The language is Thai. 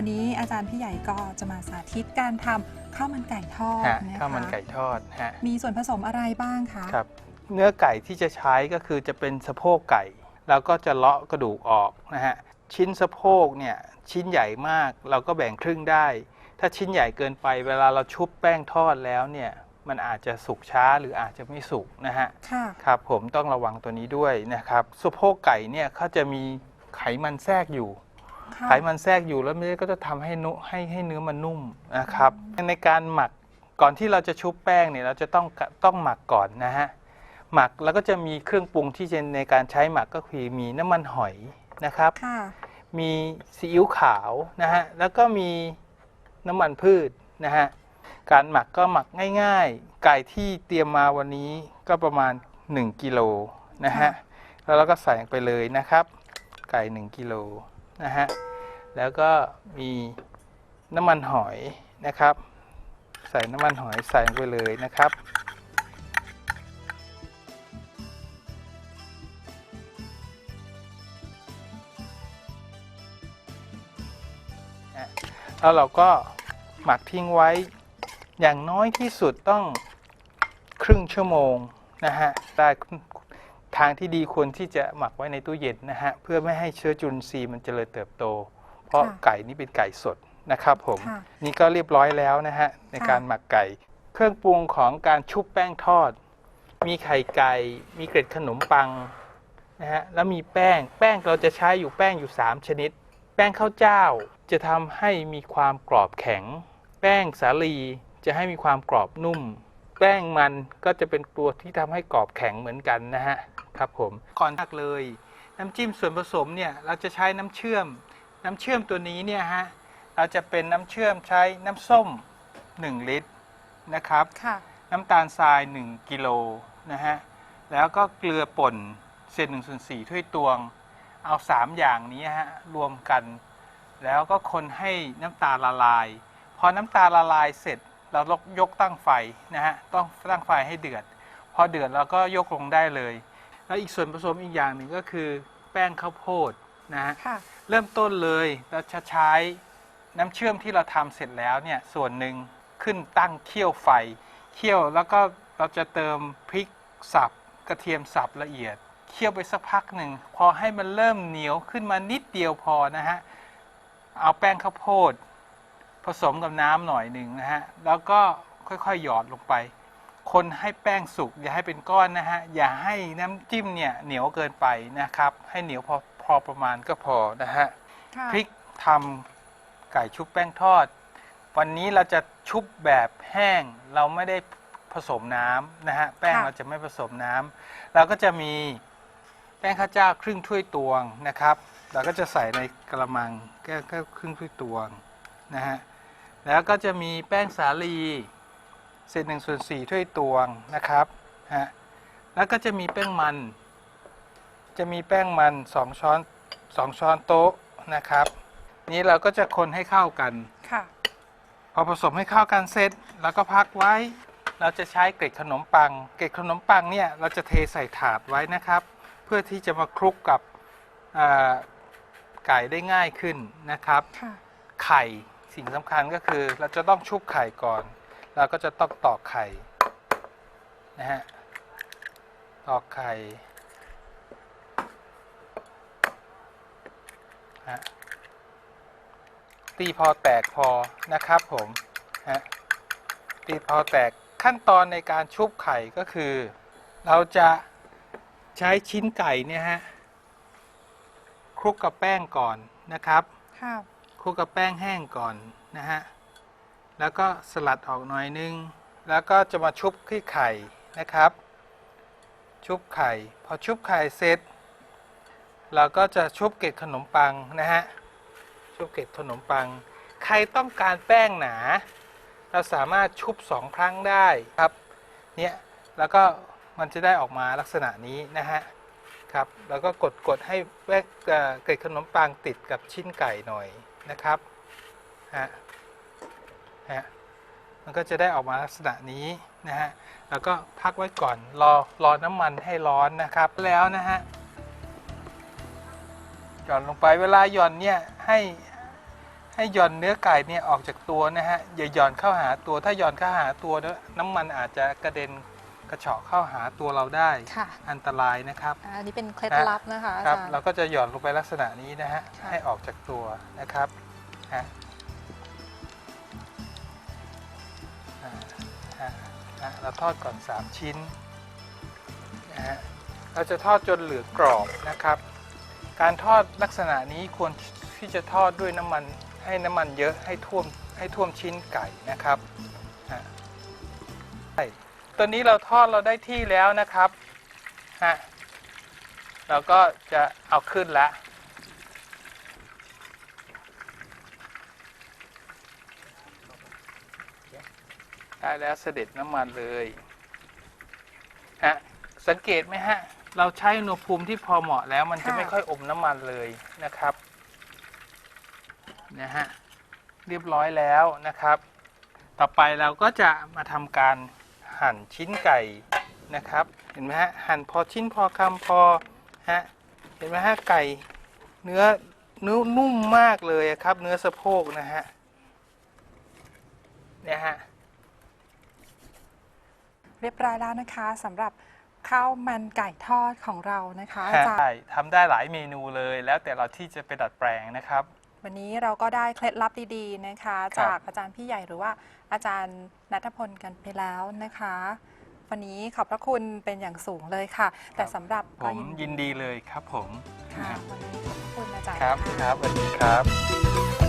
วันนี้อาจารย์พี่ใหญ่ก็จะมาสาธิตการทำข้าวมันไก่ทอดฮะนะคะข้าวมันไก่ทอดฮะมีส่วนผสมอะไรบ้างคะครับ เนื้อไก่ที่จะใช้ก็คือจะเป็นสะโพกไก่ แล้วก็จะเลาะกระดูกออกนะฮะชิ้นสะโพกเนี่ยชิ้นใหญ่มากเราก็แบ่งครึ่งได้ ถ้าชิ้นใหญ่เกินไปเวลาเราชุบแป้งทอดแล้วเนี่ยมันอาจจะสุกช้าหรืออาจจะไม่สุกนะฮะค่ะ ครับผมต้องระวังตัวนี้ด้วยนะครับสะโพกไก่เนี่ยเขาจะมีไขมันแทรกอยู่ค่ะ ไขมันแทรกอยู่แล้วมันก็จะทำให้นุให้ให้เนื้อมันนุ่มนะครับ ในการหมักก่อนที่เราจะชุบแป้งเนี่ยเราจะต้องต้องหมักก่อนนะฮะหมักแล้วก็จะมีเครื่องปรุงที่จะในการใช้หมักก็คือมีน้ำมันหอยนะครับค่ะมีซีอิ๊วขาวนะฮะแล้วก็มีน้ำมันพืชนะฮะการหมักก็หมักง่าย ๆ ไก่ที่เตรียมมาวันนี้ก็ประมาณ 1กิโลนะฮะแล้วเราก็ใส่ไปเลยนะครับ ไก่ 1กิโล นะฮะ แล้วก็มีน้ำมันหอยนะครับ ใส่น้ำมันหอยใส่ไปเลยนะครับแล้วเราก็หมักทิ้งไว้อย่างน้อยที่สุดต้องครึ่งชั่วโมงนะฮะแต่ ทางที่ดีควรที่จะหมักไว้ในตู้เย็นนะฮะเพื่อไม่ให้เชื้อจุลินทรีย์มันเจริญเติบโต เพราะค่ะไก่นี่เป็นไก่สดนะครับผมค่ะนี่ก็เรียบร้อยแล้วนะฮะในค่ะ การหมักไก่ เครื่องปรุงของการชุบแป้งทอด มีไข่ไก่ มีเกล็ดขนมปังนะฮะแล้วมีแป้งแป้งเราจะใช้อยู่แป้งอยู่ 3 ชนิด แป้งข้าวเจ้าจะทำให้มีความกรอบแข็ง แป้งสาลีจะให้มีความกรอบนุ่ม แป้งมันก็จะเป็นตัวที่ทำให้กรอบแข็งเหมือนกันนะฮะ ครับผมก่อนทักเลย น้ำจิ้มส่วนผสมเนี่ยเราจะใช้น้ำเชื่อม น้ำเชื่อมตัวนี้เนี่ยฮะเราจะเป็นน้ำเชื่อมใช้น้ำส้ม 1 ลิตรนะครับค่ะน้ำตาลทราย 1กิโลนะฮะแล้วก็เกลือป่นเศษหนึ่งส่วนสี่ถ้วยตวง เอา 3 อย่างนี้ฮะรวมกัน แล้วก็คนให้น้ำตาลละลาย พอน้ำตาลละลายเสร็จเรายกตั้งไฟนะฮะต้องตั้งไฟให้เดือด พอเดือดเราก็ยกลงได้เลย แล้วอีกส่วนผสมอีกอย่างหนึ่งก็คือแป้งข้าวโพดนะฮะค่ะ เริ่มต้นเลยเราจะใช้น้ำเชื่อมที่เราทำเสร็จแล้วเนี่ยส่วนหนึ่งขึ้นตั้งเคี่ยวไฟเคี่ยวแล้วก็เราจะเติมพริกสับกระเทียมสับละเอียดเคี่ยวไปสักพักหนึ่งพอให้มันเริ่มเหนียวขึ้นมานิดเดียวพอนะฮะเอาแป้งข้าวโพด ผสมกับน้ำหน่อยหนึ่งนะฮะแล้วก็ค่อยๆหยอดลงไป คนให้แป้งสุกอย่าให้เป็นก้อนนะฮะ อย่าให้น้ำจิ้มเนี่ยเหนียวเกินไปนะครับ ให้เหนียวพอพอประมาณก็พอนะฮะค่ะพริกทำไก่ชุบแป้งทอด วันนี้เราจะชุบแบบแห้งเราไม่ได้ผสมน้ำนะฮะแป้งค่ะเราจะไม่ผสมน้ำเราก็จะมีแป้งข้าวเจ้าครึ่งถ้วยตวงนะครับ เราก็จะใส่ในกระมังแก้วแก้วครึ่งถ้วยตวงนะฮะแล้วก็จะมีแป้งสาลี เศษหนึ่งส่วนสี่ถ้วยตวงนะครับฮะแล้วก็จะมีแป้งมัน จะมีแป้งมันสองช้อนสองช้อนโต๊ะนะครับ นี้เราก็จะคนให้เข้ากันค่ะพอผสมให้เข้ากันเสร็จเราก็พักไว้ เราจะใช้เกล็ดขนมปัง เกล็ดขนมปังเนี่ยเราจะเทใส่ถาดไว้นะครับ เพื่อที่จะมาคลุกกับอ่าไก่ได้ง่ายขึ้นนะครับค่ะไข่สิ่งสำคัญก็คือเราจะต้องชุบไข่ก่อน เราก็จะต้องตอกไข่นะฮะตอกไข่ฮะตีพอแตกพอนะครับผมฮะตีพอแตกขั้นตอนในการชุบไข่ก็คือ เราจะใช้ชิ้นไก่เนี่ยฮะคลุกกับแป้งก่อนนะครับค่ะคลุกกับแป้งแห้งก่อนนะฮะ แล้วก็สลัดออกหน่อยนึง แล้วก็จะมาชุบที่ไข่นะครับ ชุบไข่ พอชุบไข่เสร็จ เราก็จะชุบเกล็ดขนมปังนะฮะ ชุบเกล็ดขนมปัง ใครต้องการแป้งหนา เราสามารถชุบสองครั้งได้ครับ เนี่ย แล้วก็มันจะได้ออกมาลักษณะนี้นะฮะ ครับ แล้วก็กดกดให้แป้งเอ่อเกล็ดขนมปังติดกับชิ้นไก่หน่อยนะครับ ฮะ ฮะมันก็จะได้ออกมาลักษณะนี้นะฮะแล้วก็พักไว้ก่อนรอรอน้ำมันให้ร้อนนะครับแล้วนะฮะหย่อนลงไปเวลาหย่อนเนี่ยให้ใให้หย่อนเนื้อไก่เนี่ยออกจากตัวนะฮะอย่าหย่อนเข้าหาตัวถ้าหย่อนเข้าหาตัวเนี่ยน้ำมันอาจจะกระเด็นกระเฉาะเข้าหาตัวเราได้ ค่ะ อันตรายนะครับอ่าอันนี้เป็นเคล็ดลับนะคะอาครับจารย์ เราก็จะหย่อนลงไปลักษณะนี้นะฮะค่ะ ให้ออกจากตัวนะครับฮะ เราทอดก่อน 3 ชิ้นนะฮะเราจะทอดจนเหลือกรอบนะครับ การทอดลักษณะนี้ควรที่จะทอดด้วยน้ำมันให้น้ำมันเยอะให้ท่วมให้ท่วมชิ้นไก่นะครับฮะใช่ตอนนี้เราทอดเราได้ที่แล้วนะครับฮะเราก็จะเอาขึ้นแล้ว ได้แล้วเสด็จน้ำมันเลยฮะสังเกตไหมฮะ เราใช้อุณหภูมิที่พอเหมาะแล้วมันจะค่ะไม่ค่อยอมน้ำมันเลยนะครับนะฮะเรียบร้อยแล้วนะครับ ต่อไปเราก็จะมาทำการหั่นชิ้นไก่นะครับ เห็นไหมฮะหั่นพอชิ้นพอคำพอฮะเห็นไหมฮะไก่เนื้อเนื้อนุ่มมากเลยอะครับ เนื้อสะโพกนะฮะเนี่ยฮะ เรียบร้อยแล้วนะคะสำหรับข้าวมันไก่ทอดของเรานะคะอาจารย์ ใช่ทำได้หลายเมนูเลย แล้วแต่เราที่จะไปดัดแปลงนะครับ วันนี้เราก็ได้เคล็ดลับดีๆนะคะ ครับ จากอาจารย์พี่ใหญ่หรือว่าอาจารย์นัทพลกันไปแล้วนะคะ วันนี้ขอบพระคุณเป็นอย่างสูงเลยค่ะ แต่สำหรับผก็มยินดีเลยครับผมค่ะวันนี้ขอบพระคุณอาจารย์ครับค่ะครับสวัสดีครับ